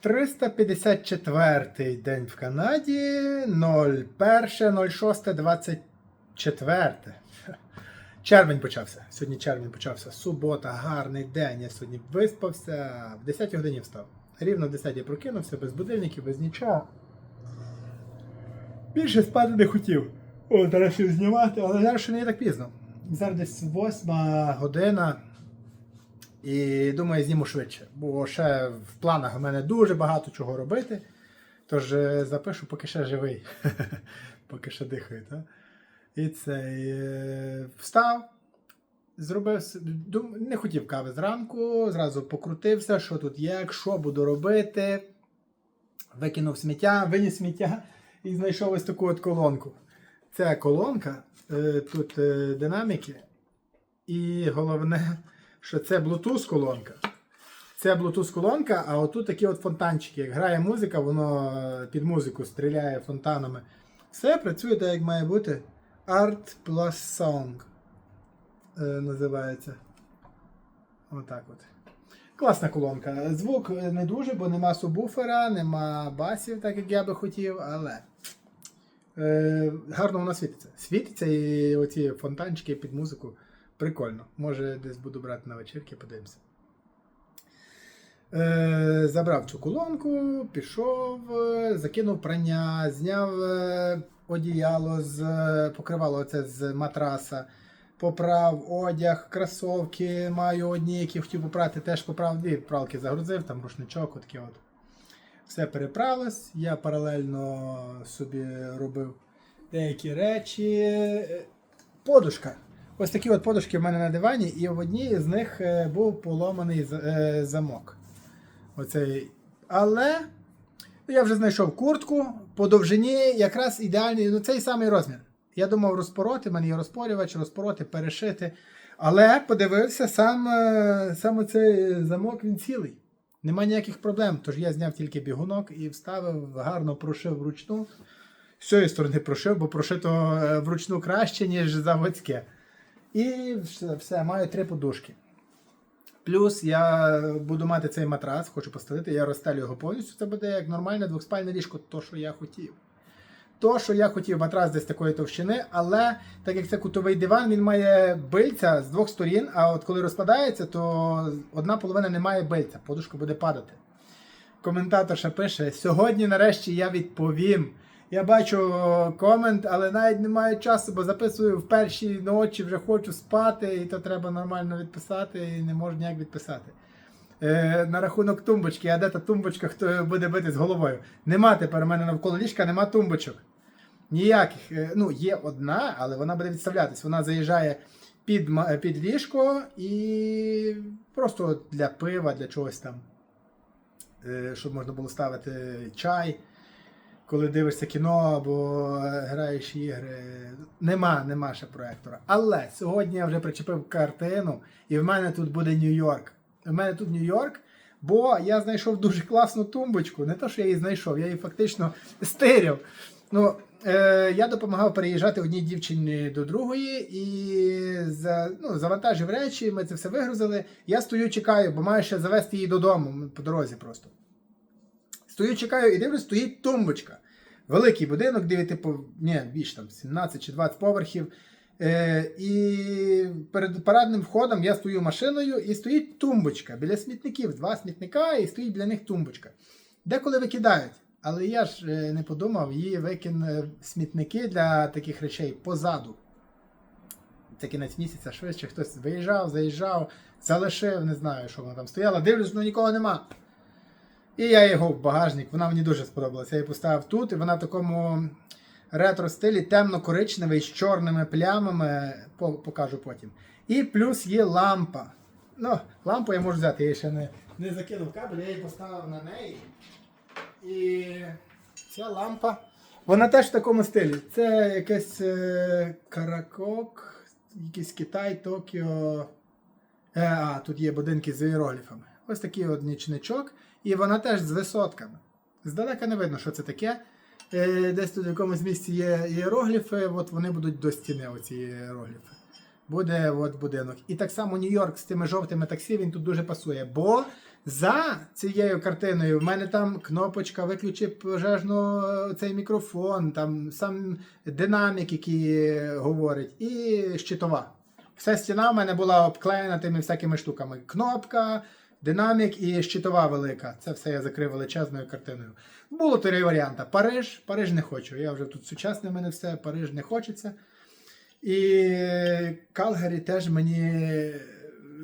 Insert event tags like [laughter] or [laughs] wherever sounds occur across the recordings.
354 день в Канаді, 01.06.24. Червень почався. Сьогодні червень почався. Субота, гарний день. Я сьогодні виспався. В 10 годині встав. Рівно в 10 прокинувся, без будильників, без нічого. Більше спати не хотів. О, зараз знімати, але зараз ще не так пізно. Зараз десь 8 година. І думаю, зніму швидше. Бо ще в планах у мене дуже багато чого робити. Тож е, запишу, поки ще живий. [laughs] поки ще дихаю. Так? І цей е, встав, зробив, дум- не хотів кави зранку, зразу покрутився, що тут є, що буду робити. Викинув сміття, виніс сміття [laughs] і знайшов ось таку от колонку. Це колонка, е, тут динаміки. І головне, що це Bluetooth колонка. Це Bluetooth колонка, а отут такі от фонтанчики. Як грає музика, воно е, під музику стріляє фонтанами. Все працює так, як має бути. Art Plus Song е, називається. Отак от. Класна колонка. Звук е, не дуже, бо нема субвуфера, нема басів, так як я би хотів, але е, гарно вона світиться. Світиться і оці фонтанчики під музику. Прикольно. Може, десь буду брати на вечірки, подивимося. Е, забрав цю колонку, пішов, е, закинув прання, зняв е, одіяло з е, покривало оце з матраса, поправ одяг, кросовки маю одні, які хотів попрати, теж поправ дві пралки загрузив, там рушничок, отаке от. Все переправилось. Я паралельно собі робив деякі речі. Подушка. Ось такі от подушки в мене на дивані, і в одній з них е, був поломаний е, замок. Оцей. Але я вже знайшов куртку по довжині, якраз ідеальний, ну цей самий розмір. Я думав розпороти, в мене є розпорювач, розпороти, перешити. Але подивився, сам, е, саме цей замок він цілий. Нема ніяких проблем. Тож я зняв тільки бігунок і вставив, гарно прошив вручну. З цієї сторони прошив, бо прошито вручну краще, ніж заводське. І все, все, маю три подушки. Плюс я буду мати цей матрас, хочу постелити, я розстелю його повністю. Це буде як нормальне двохспальне ліжко, то, що я хотів. То, що я хотів, матрас десь такої товщини, але так як це кутовий диван, він має бильця з двох сторін, а от коли розкладається, то одна половина не має бильця, подушка буде падати. Коментаторша пише: сьогодні нарешті я відповім. Я бачу комент, але навіть не маю часу, бо записую в першій ночі, вже хочу спати, і то треба нормально відписати, і не можу ніяк відписати. Е, на рахунок тумбочки, а де та тумбочка, хто буде бити з головою? Нема тепер у мене навколо ліжка, нема тумбочок. Ніяких. Е, Ну, є одна, але вона буде відставлятись. Вона заїжджає під, під ліжко і просто для пива, для чогось там. Е, Щоб можна було ставити чай коли дивишся кіно або е, граєш ігри. Нема, нема ще проектора. Але сьогодні я вже причепив картину, і в мене тут буде Нью-Йорк. В мене тут Нью-Йорк, бо я знайшов дуже класну тумбочку. Не то, що я її знайшов, я її фактично стирив. Ну, е, я допомагав переїжджати одній дівчині до другої і за, ну, завантажив речі, ми це все вигрузили. Я стою, чекаю, бо маю ще завести її додому по дорозі просто. Стою, чекаю і дивлюсь, стоїть тумбочка. Великий будинок, де типу, ні, більш там 17 чи 20 поверхів. Е, і перед парадним входом я стою машиною і стоїть тумбочка. Біля смітників два смітника, і стоїть для них тумбочка. Деколи викидають. Але я ж е, не подумав, її викин е, смітники для таких речей позаду. Це кінець місяця, швидше хтось виїжджав, заїжджав, залишив, не знаю, що воно там стояло. Дивлюсь, ну нікого нема. І я його в багажник, вона мені дуже сподобалася. Я її поставив тут, і вона в такому ретро-стилі темно-коричневий з чорними плямами, покажу потім. І плюс є лампа. Ну, лампу я можу взяти, я її ще не, не закинув кабель, я її поставив на неї. І ця лампа, вона теж в такому стилі. Це якийсь е, каракок, якийсь Китай, Токіо. Е, а, тут є будинки з іерогліфами. Ось такий от нічничок. І вона теж з висотками. Здалека не видно, що це таке. Е, десь тут в якомусь місці є іерогліфи, от вони будуть до стіни, оці іерогліфи. Буде от будинок. І так само Нью-Йорк з тими жовтими таксі, він тут дуже пасує. Бо За цією картиною в мене там кнопочка виключи пожежну е, цей мікрофон, там сам динамік, який говорить, і щитова. Вся стіна в мене була обклеєна тими всякими штуками. Кнопка, динамік і щитова велика. Це все я закрив величезною картиною. Було три варіанти. Париж, Париж не хочу. Я вже тут сучасне в мене все, Париж не хочеться. І Калгарі теж мені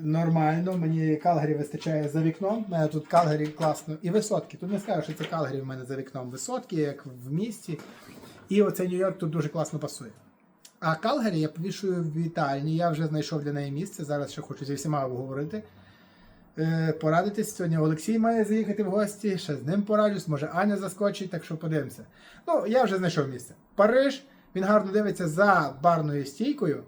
нормально. Мені Калгарі вистачає за вікном. У мене тут Калгарі класно. І висотки. Тут не скажу, що це Калгарі в мене за вікном. Висотки, як в місті. І оцей Нью-Йорк тут дуже класно пасує. А Калгарі я повішую в вітальні. Я вже знайшов для неї місце. Зараз ще хочу зі всіма обговорити. Е, Порадитись. Сьогодні Олексій має заїхати в гості, ще з ним пораджусь, може Аня заскочить, так що подивимося. Ну, я вже знайшов місце. Париж, він гарно дивиться за барною стійкою.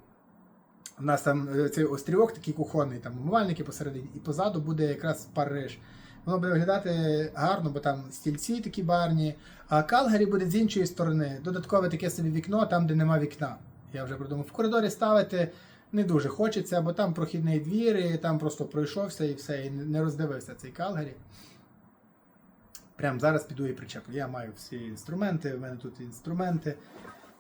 У нас там е, цей острівок такий кухонний, там умивальники посередині, і позаду буде якраз Париж. Воно буде виглядати гарно, бо там стільці такі барні. А Калгарі буде з іншої сторони. Додаткове таке собі вікно, там, де нема вікна. Я вже придумав. В коридорі ставити не дуже хочеться, бо там прохідний двір, і там просто пройшовся і все, і не роздивився цей Калгарі. Прямо зараз піду і причеплю. Я маю всі інструменти, в мене тут інструменти.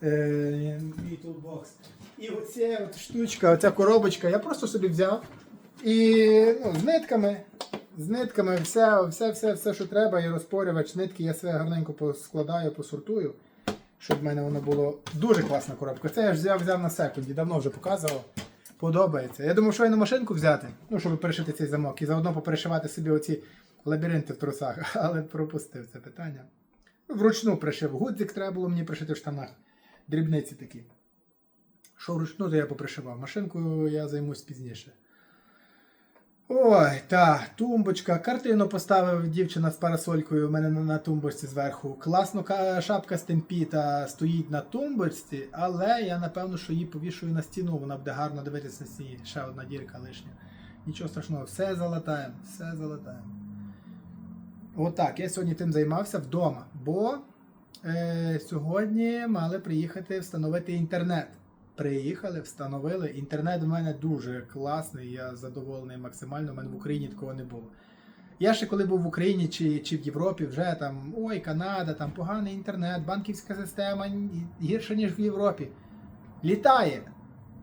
Е, мій тулбокс. І оця от штучка, оця коробочка, я просто собі взяв. І ну, з нитками, з нитками, все, все, все, все, що треба, і розпорювач, нитки, я все гарненько поскладаю, посортую, щоб в мене воно було дуже класна коробка. Це я ж взяв, взяв на секунді, давно вже показував. Подобається. Я думав, що я на машинку взяти, ну, щоб перешити цей замок і заодно поперешивати собі оці лабіринти в трусах, [laughs] але пропустив це питання. Вручну пришив. Гудзик треба було мені пришити в штанах. Дрібниці такі. Що вручну, то я попришивав. Машинкою я займусь пізніше. Ой, та, тумбочка. Картину поставив дівчина з парасолькою у мене на, тумбочці зверху. Класно шапка з темпіта стоїть на тумбочці, але я напевно, що її повішую на стіну, вона буде гарно дивитися на стіні. Ще одна дірка лишня. Нічого страшного, все залатаємо, все залатаємо. Отак, я сьогодні тим займався вдома, бо е, сьогодні мали приїхати встановити інтернет. Приїхали, встановили. Інтернет у мене дуже класний, я задоволений максимально. У мене в Україні такого не було. Я ще коли був в Україні чи, чи в Європі, вже там ой, Канада, там поганий інтернет, банківська система гірша, ніж в Європі. Літає.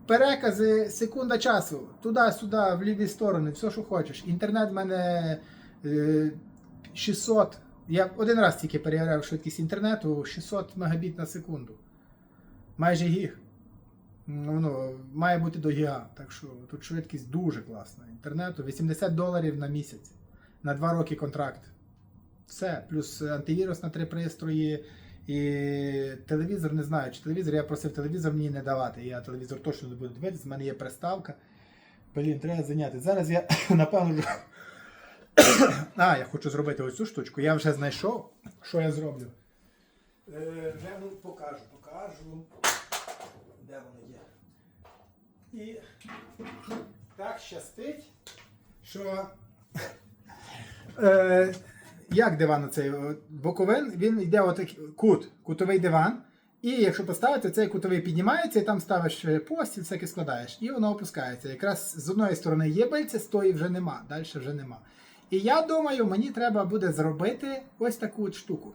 Перекази секунда часу. Туди-сюди, в ліві сторони, все, що хочеш. Інтернет в мене е, 600. Я один раз тільки перевіряв швидкість інтернету 600 мегабіт на секунду. Майже гіг. Ну, ну, має бути до гіга. Так що тут швидкість дуже класна. Інтернету 80 доларів на місяць. На 2 роки контракт. Все. Плюс антивірус на три пристрої. І телевізор не знаю, чи телевізор. Я просив телевізор мені не давати. Я телевізор точно не буду дивитися, в мене є приставка. Блін, треба зайняти. Зараз я [coughs] напевно. [coughs] А, я хочу зробити ось цю штучку. Я вже знайшов, що я зроблю. Е, вже ну, покажу, покажу. І так щастить, що. Е, як диван оцей? Боковин, він йде отак, кут, кутовий диван. І якщо поставити, цей кутовий піднімається, і там ставиш е, постіль, всяке складаєш, і воно опускається. Якраз з одної сторони є бильце, з тої вже нема, далі вже нема. І я думаю, мені треба буде зробити ось таку от штуку.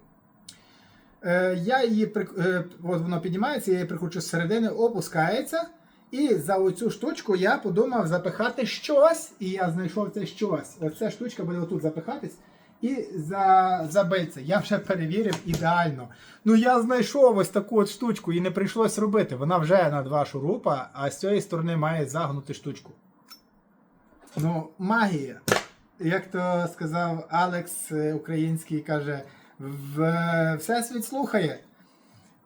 Е, я її е, от воно піднімається, я її прикручу з середини, опускається. І за оцю штучку я подумав запихати щось, і я знайшов це щось. Оця штучка буде отут запихатись і за, забиться. Я вже перевірив ідеально. Ну я знайшов ось таку от штучку і не прийшлось робити. Вона вже на два шурупа, а з цієї сторони має загнути штучку. Ну, магія. Як то сказав Алекс е, український, каже, в Всесвіт слухає.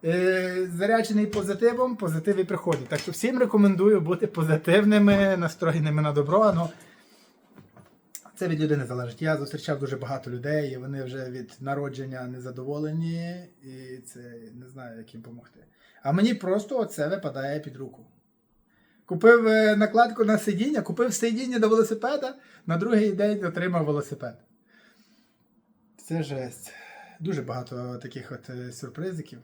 Е, Заряджений позитивом, позитив і приходить. Так що всім рекомендую бути позитивними, настроєними на добро. Ну, це від людини залежить. Я зустрічав дуже багато людей, і вони вже від народження незадоволені, і це не знаю, як їм допомогти. А мені просто оце випадає під руку. Купив е, накладку на сидіння, купив сидіння до велосипеда, на другий день отримав велосипед. Це жесть. Дуже багато таких от е, сюрпризиків.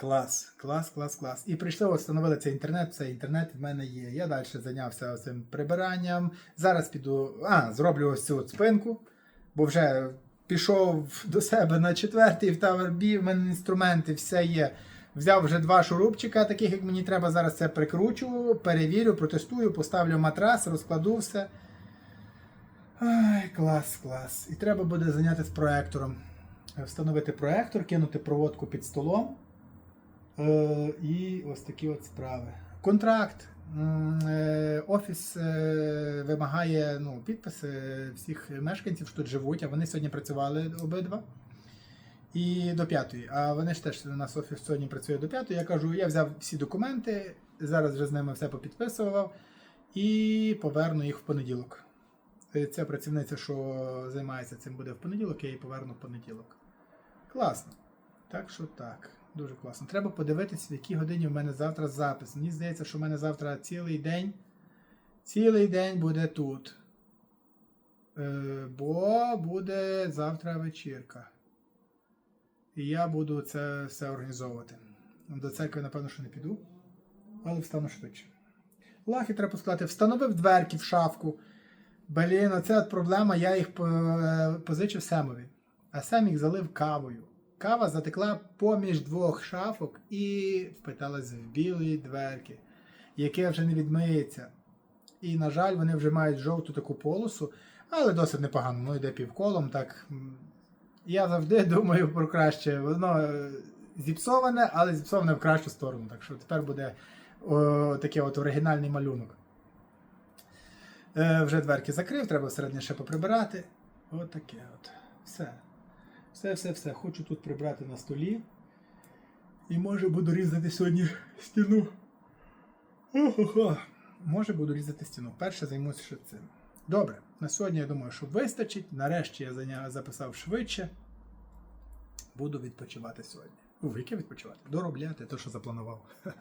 Клас, клас, клас, клас. І прийшли, встановили цей інтернет, цей інтернет в мене є. Я далі зайнявся цим прибиранням. Зараз піду, а, зроблю ось цю спинку, бо вже пішов до себе на четвертий в B, в мене інструменти, все є. Взяв вже два шурупчика, таких як мені треба. Зараз це прикручу, перевірю, протестую, поставлю матрас, розкладу все. Ай, клас, клас. І треба буде зайнятися проектором. Встановити проектор, кинути проводку під столом. Е, і ось такі от справи. Контракт. Е, Офіс е, вимагає ну, підписи всіх мешканців, що тут живуть, а вони сьогодні працювали обидва. І до п'ятої. А вони ж теж у нас офіс сьогодні працює до п'ятої. Я кажу, я взяв всі документи, зараз вже з ними все попідписував і поверну їх в понеділок. Ця працівниця, що займається цим, буде в понеділок, я її поверну в понеділок. Класно. Так що так, дуже класно. Треба подивитися, в якій годині в мене завтра запис. Мені здається, що в мене завтра цілий день. Цілий день буде тут. Е, бо буде завтра вечірка. І я буду це все організовувати. До церкви, напевно, що не піду, але встану швидше. Лахи треба поскладати. Встановив дверки в шафку. Блін, оце проблема, я їх е, позичив Семові. А Сем їх залив кавою. Кава затекла поміж двох шафок і впиталась в білі дверки, яке вже не відмиється. І, на жаль, вони вже мають жовту таку полосу, але досить непогано. Воно йде півколом. Так. Я завжди думаю про краще. Воно е, зіпсоване, але зіпсоване в кращу сторону. Так що тепер буде о, такий от оригінальний малюнок. Е, вже дверки закрив, треба всередині ще поприбирати. От от. Все. Все, все, все. Хочу тут прибрати на столі. І може буду різати сьогодні стіну. Охо-хо. Може буду різати стіну. Перше займуся ще цим. Добре, на сьогодні я думаю, що вистачить. Нарешті я зайня- записав швидше. Буду відпочивати сьогодні. У, яке відпочивати? Доробляти те, що запланував. [laughs]